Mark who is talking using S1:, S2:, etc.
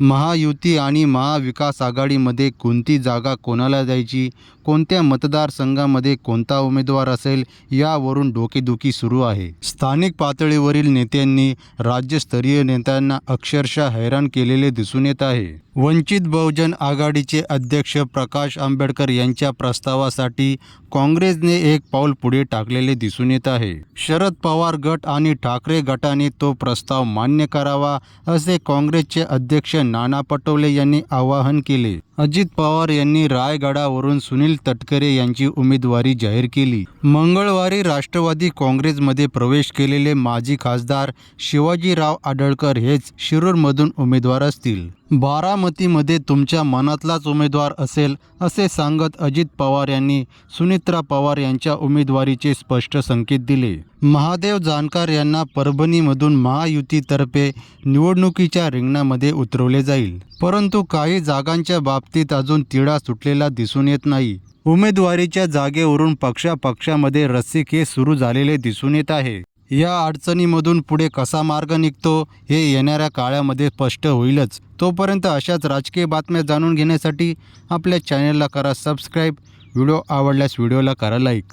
S1: महायुती आणि महाविकास आघाडीमध्ये कोणती जागा कोणाला द्यायची? कोणत्या मतदारसंघामध्ये कोणता उमेदवार असेल? यावरून डोकेदुखी सुरू आहे. स्थानिक पातळीवरील नेत्यांनी राज्यस्तरीय नेत्यांना अक्षरशः हैराण केलेले दिसून येत आहे. वंचित बहुजन आघाडीचे अध्यक्ष प्रकाश आंबेडकर यांच्या प्रस्तावासाठी काँग्रेसने एक पाऊल पुढे टाकलेले दिसून येत आहे. शरद पवार गट आणि ठाकरे गटाने तो प्रस्ताव मान्य करावा असे काँग्रेसचे अध्यक्ष नाना पटोले यांनी आवाहन केले. अजित पवार यांनी रायगडावरून सुनील तटकरे यांची उमेदवारी जाहीर केली. मंगळवारी राष्ट्रवादी काँग्रेसमध्ये प्रवेश केलेले माजी खासदार शिवाजीराव आडळकर हेच शिरूरमधून उमेदवार असतील. बारामतीमध्ये तुमच्या मनातलाच उमेदवार असेल असे सांगत अजित पवार यांनी सुनित्रा पवार यांच्या उमेदवारीचे स्पष्ट संकेत दिले. महादेव जानकर यांना परभणीमधून महायुतीतर्फे निवडणुकीच्या रिंगणामध्ये उतरवले जाईल. परंतु काही जागांच्या बाबतीत अजून तिढा सुटलेला दिसून येत नाही. उमेदवारीच्या जागेवरून पक्षापक्षामध्ये रस्सीखेच सुरू झालेले दिसून येत आहे. या अडचणीमधून पुढे कसा मार्ग निघतो हे येणाऱ्या काळामध्ये स्पष्ट होईलच. तोपर्यंत अशाच राजकीय बातम्या जाणून घेण्यासाठी आपल्या चॅनलला करा सबस्क्राईब व्हिडिओ आवडल्यास व्हिडिओला करा लाईक